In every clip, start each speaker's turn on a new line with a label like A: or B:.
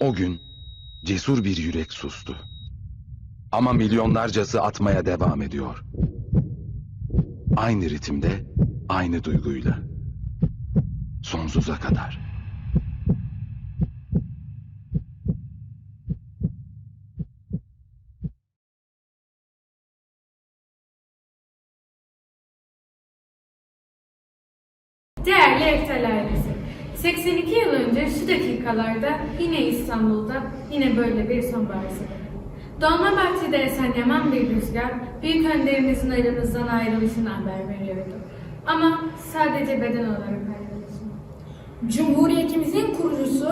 A: O gün cesur bir yürek sustu. Ama milyonlarcası atmaya devam ediyor. Aynı ritimde, aynı duyguyla. Sonsuza kadar.
B: Yine İstanbul'da yine böyle bir sonbahar sabahı. Dolmabahçe'de esen yaman bir rüzgar büyük önderimizin aramızdan ayrılışını haber veriyordu. Ama sadece beden olarak ayrılışını.
C: Cumhuriyetimizin kurucusu,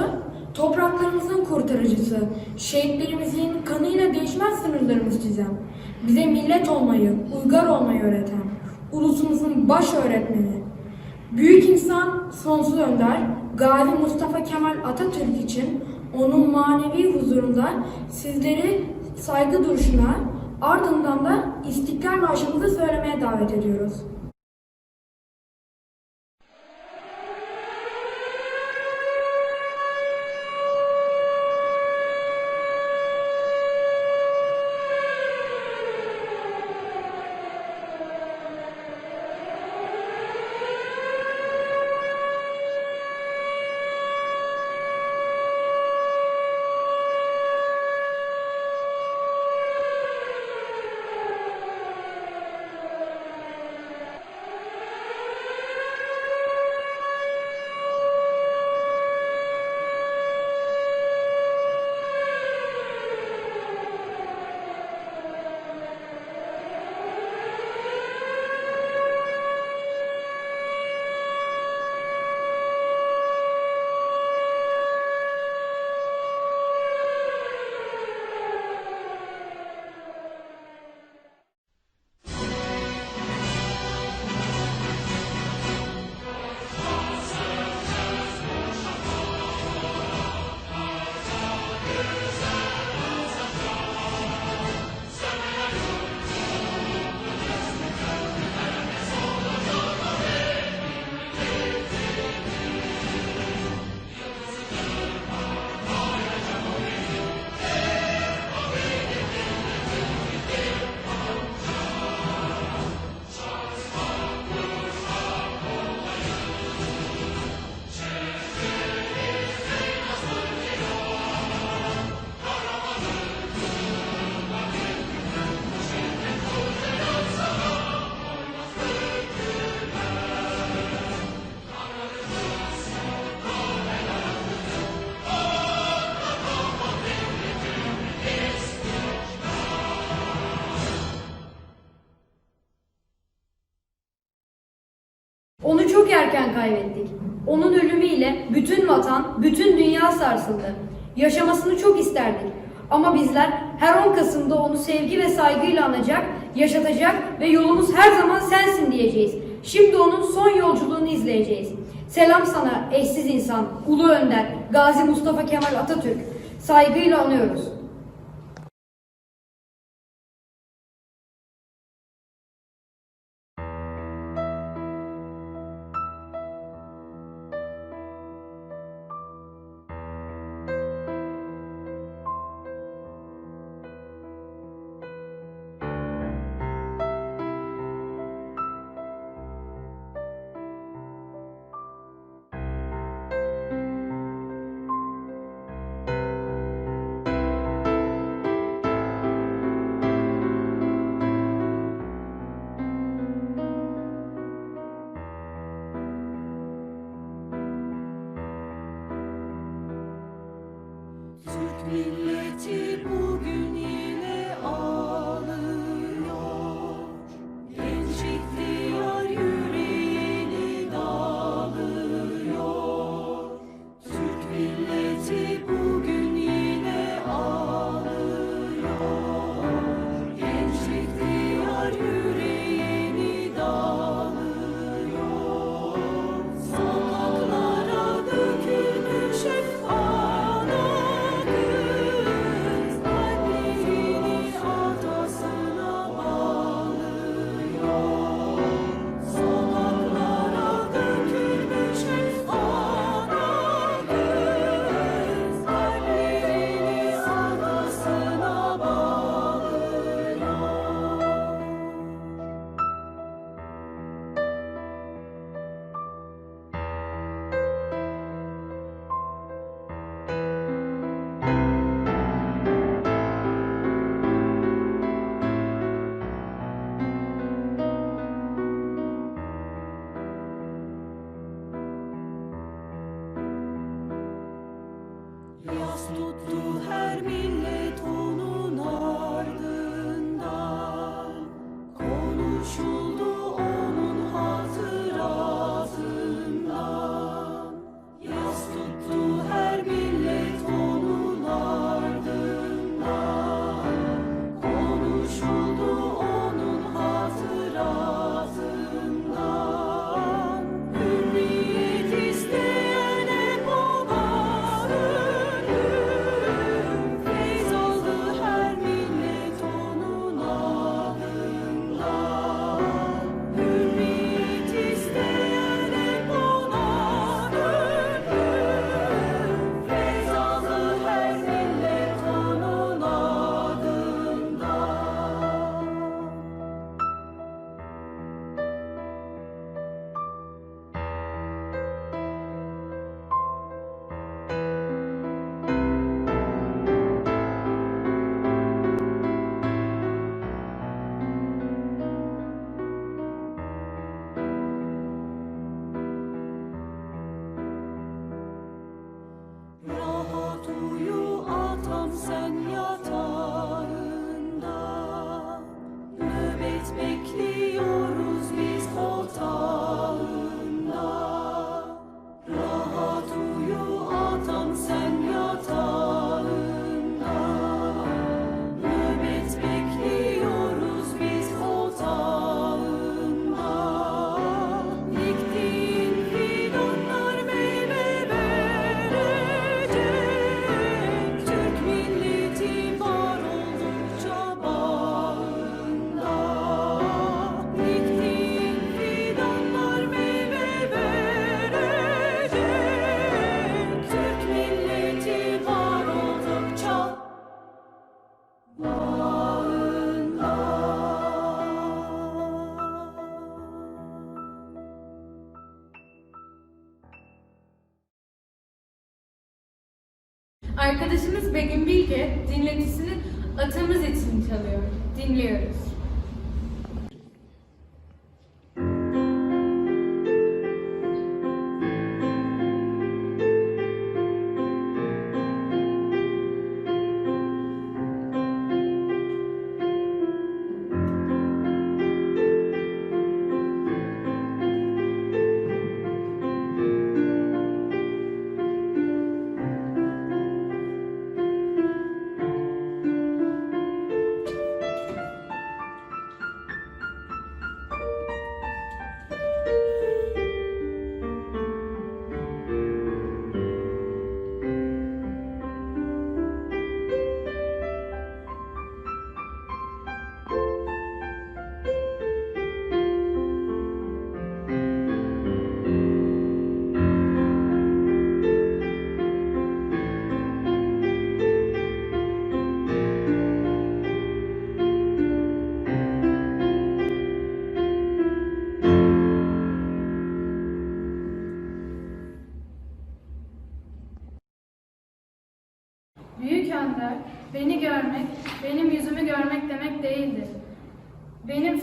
C: topraklarımızın kurtarıcısı, şehitlerimizin kanıyla değişmez sınırlarımız çizen, bize millet olmayı, uygar olmayı öğreten, ulusumuzun baş öğretmeni, büyük insan sonsuz önder, Gazi Mustafa Kemal Atatürk için onun manevi huzurunda sizleri saygı duruşuna, ardından da İstiklal Marşımızı söylemeye davet ediyoruz.
D: Kaybettik. Onun ölümüyle bütün vatan, bütün dünya sarsıldı. Yaşamasını çok isterdik. Ama bizler her 10 Kasım'da onu sevgi ve saygıyla anacak, yaşatacak ve yolumuz her zaman sensin diyeceğiz. Şimdi onun son yolculuğunu izleyeceğiz. Selam sana eşsiz insan, ulu önder, Gazi Mustafa Kemal Atatürk. Saygıyla anıyoruz.
B: Atamız için çalıyor, dinliyoruz.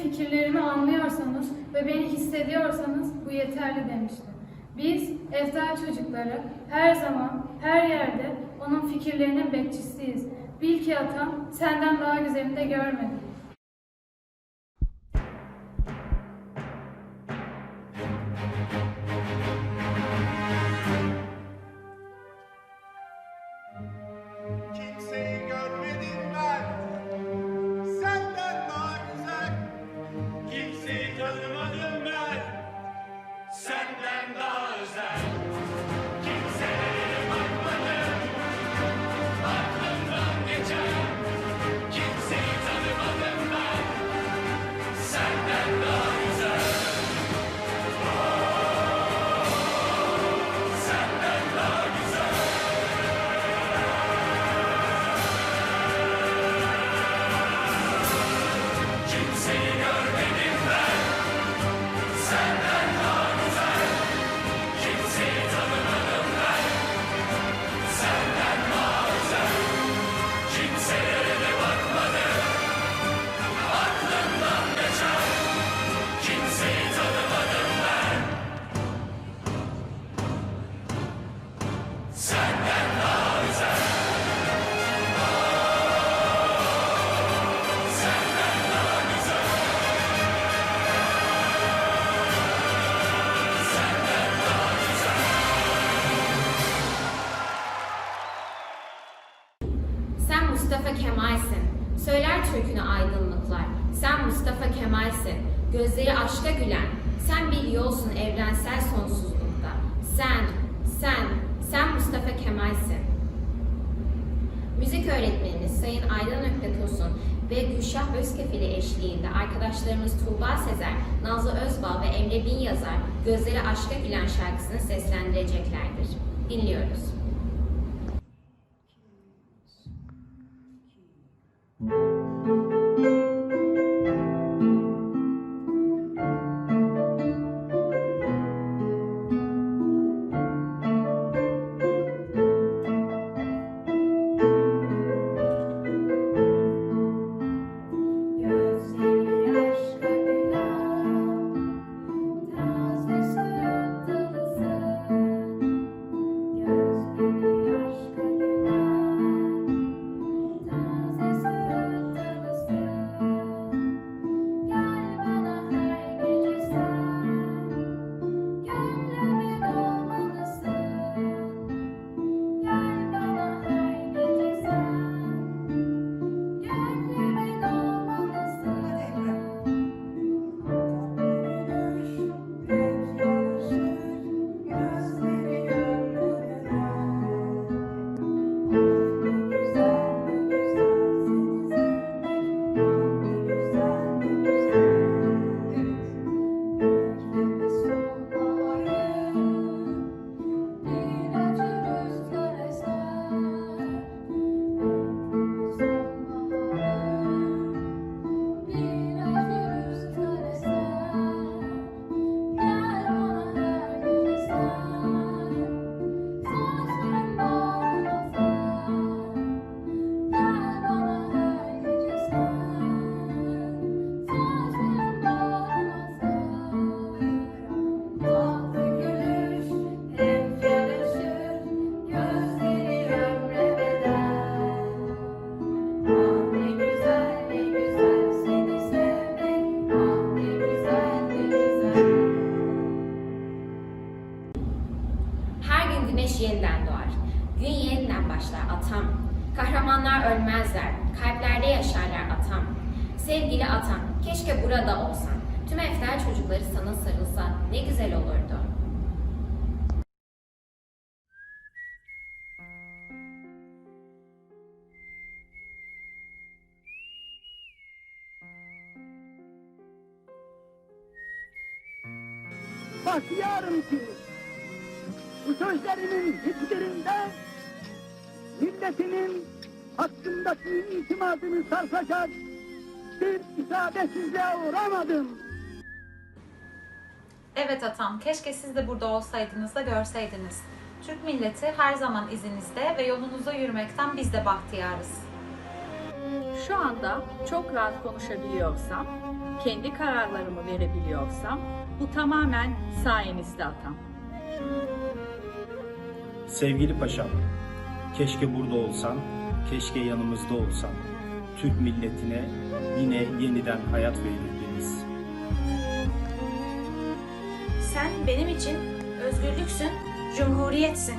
B: fikirlerimi anlıyorsanız ve beni hissediyorsanız bu yeterli demişti. Biz Eftel çocukları her zaman, her yerde onun fikirlerinin bekçisiyiz. Bil ki atam senden daha güzelini de
E: görmedi. Gözleri aşka gülen. Sen bir yolsun evrensel sonsuzlukta. Sen, sen, sen Mustafa Kemal'sin. Müzik öğretmenimiz Sayın Aydan Ökbetosun ve Gülşah Özkefili eşliğinde arkadaşlarımız Tuğba Sezer, Nazlı Özbal ve Emre Bin Yazar Gözleri Aşka Gülen şarkısını seslendireceklerdir. Dinliyoruz. Olsan. Tüm eftel çocukları sana sarılsa ne güzel olurdu.
F: Bahtiyarım ki bu sözlerimin hiçbirinde milletinin hakkındaki itimadını sarsacak bir isabetsizliğe uğramadım.
G: Evet atam, keşke siz de burada olsaydınız da görseydiniz. Türk milleti her zaman izinizde ve yolunuzda yürümekten biz de bahtiyarız.
H: Şu anda çok rahat konuşabiliyorsam, kendi kararlarımı verebiliyorsam bu tamamen sayenizde atam.
I: Sevgili paşam, keşke burada olsan, keşke yanımızda olsan. Türk milletine yine yeniden hayat verirdiniz.
J: Sen benim için özgürlüksün, cumhuriyetsin.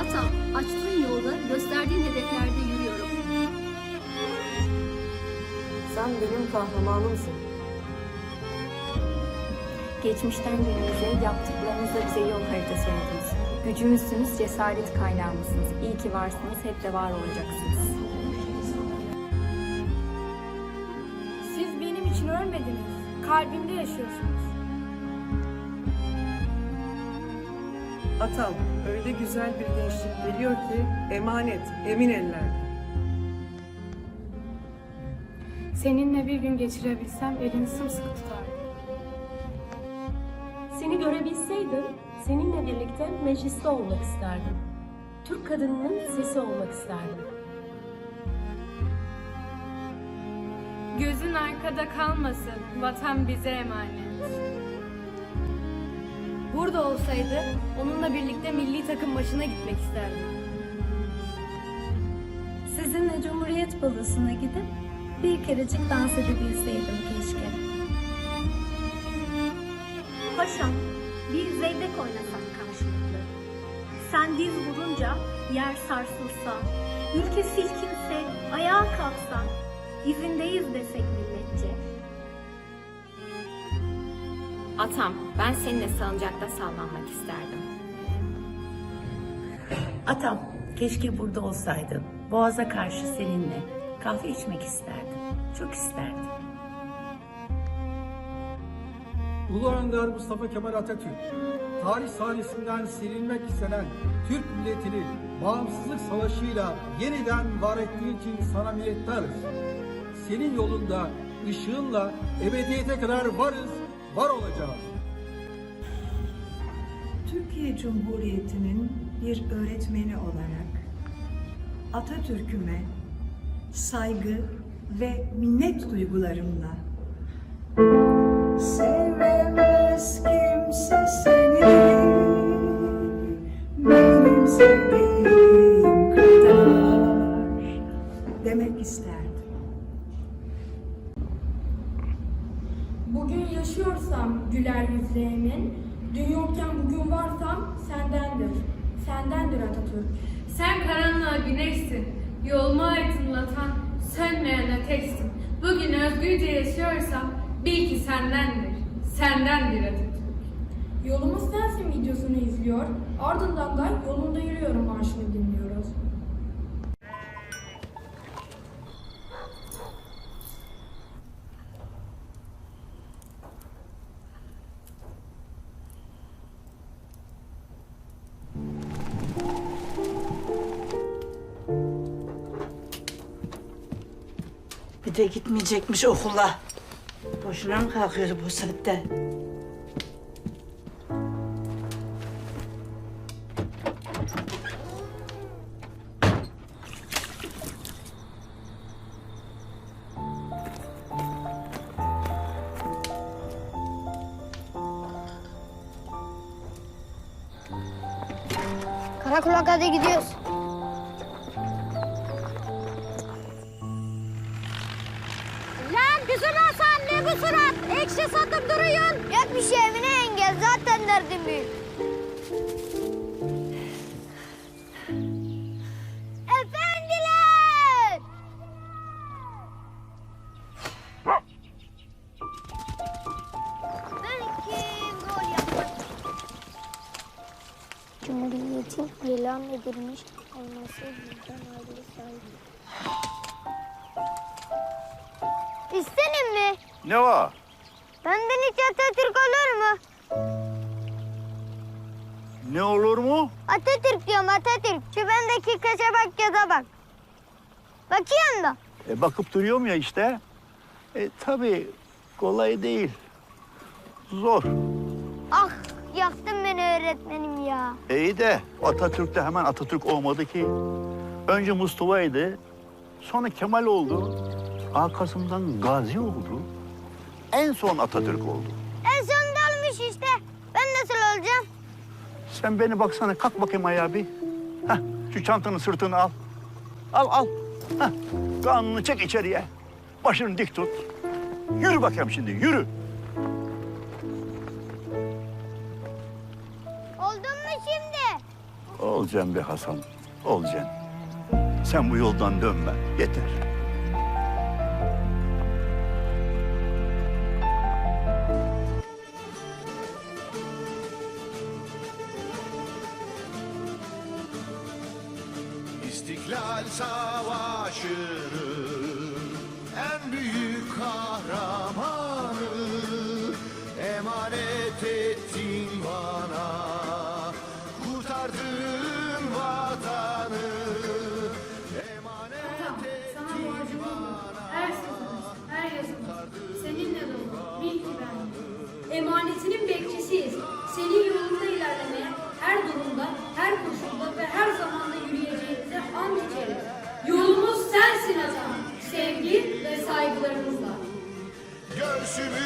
D: Atam, açtığın yolda, gösterdiğin hedeflerde yürüyorum.
C: Sen benim kahramanımsın.
D: Geçmişten günümüze yaptıklarınızla bize yol haritası oldunuz. Gücümüzsünüz, cesaret kaynağımızsınız. İyi ki varsınız, hep de var olacaksınız.
C: Siz benim için ölmediniz. Kalbimde yaşıyorsunuz.
K: Atam öyle güzel bir gençlik geliyor ki emanet, emin ellerde.
B: Seninle bir gün geçirebilsem elini sımsıkı tutardım.
J: Seni görebilseydim seninle birlikte mecliste olmak isterdim. Türk kadınının sesi olmak isterdim.
B: Gözün arkada kalmasın, vatan bize emanet.
D: Burada olsaydı onunla birlikte milli takım maçına gitmek isterdim.
J: Sizinle Cumhuriyet balosuna gidip bir kerecik dans edebilseydim keşke.
C: Paşam, oynasak karşılıklı. Sen diz vurunca
L: yer sarsılsa, ülke silkinse, ayağa kalksa, izindeyiz desek milletçe.
E: Atam, ben seninle salıncakta sallanmak isterdim.
M: Atam, keşke burada olsaydın. Boğaza karşı seninle kahve içmek isterdim. Çok isterdim.
N: Ulu Önder Mustafa Kemal Atatürk, tarih sahnesinden silinmek istenen Türk milletini bağımsızlık savaşıyla yeniden var ettiği için sana minnettarız. Senin yolunda, ışığınla ebediyete kadar varız, var olacağız.
O: Türkiye Cumhuriyeti'nin bir öğretmeni olarak Atatürk'üme saygı ve minnet duygularımla Sevemez
C: yokken bugün varsam sendendir. Sendendir Atatürk.
B: Sen karanlığa güneşsin. Yolumu aydınlatan, sönmeyen ateşsin. Bugün özgürce yaşıyorsam bil ki sendendir. Sendendir Atatürk.
C: Yolumuz sensin videosunu izliyor, ardından da yolunda yürüyorum marşını dinliyoruz.
M: Gitmeyecekmiş okula. Boşuna mı kalkıyor bu saatte?
L: İlan edilmiş olması bizden ayrı saygı. İstenim mi?
P: Ne o?
L: Benden hiç Atatürk olur mu?
P: Ne olur mu?
L: Atatürk diyorum Atatürk. Şu bendeki kaşa bak göze bak. Bakıyorum da.
P: E, bakıp duruyorum ya işte. E, tabii kolay değil. Zor.
L: Ah yaktın beni öğretmenim ya.
P: İyi de Atatürk de hemen Atatürk olmadı ki. Önce Mustafa'ydı. Sonra Kemal oldu. Arkasından Gazi oldu. En son Atatürk oldu.
L: En sonunda olmuş işte. Ben nasıl olacağım?
P: Sen beni baksana kalk bakayım ayağa bir. Heh, şu çantanın sırtını al. Al al. Heh, kanını çek içeriye. Başını dik tut. Yürü bakayım şimdi yürü. Olacaksın be Hasan. Olacaksın. Sen bu yoldan dönme. Yeter.
Q: İstiklal Savaşı'nın
D: sensin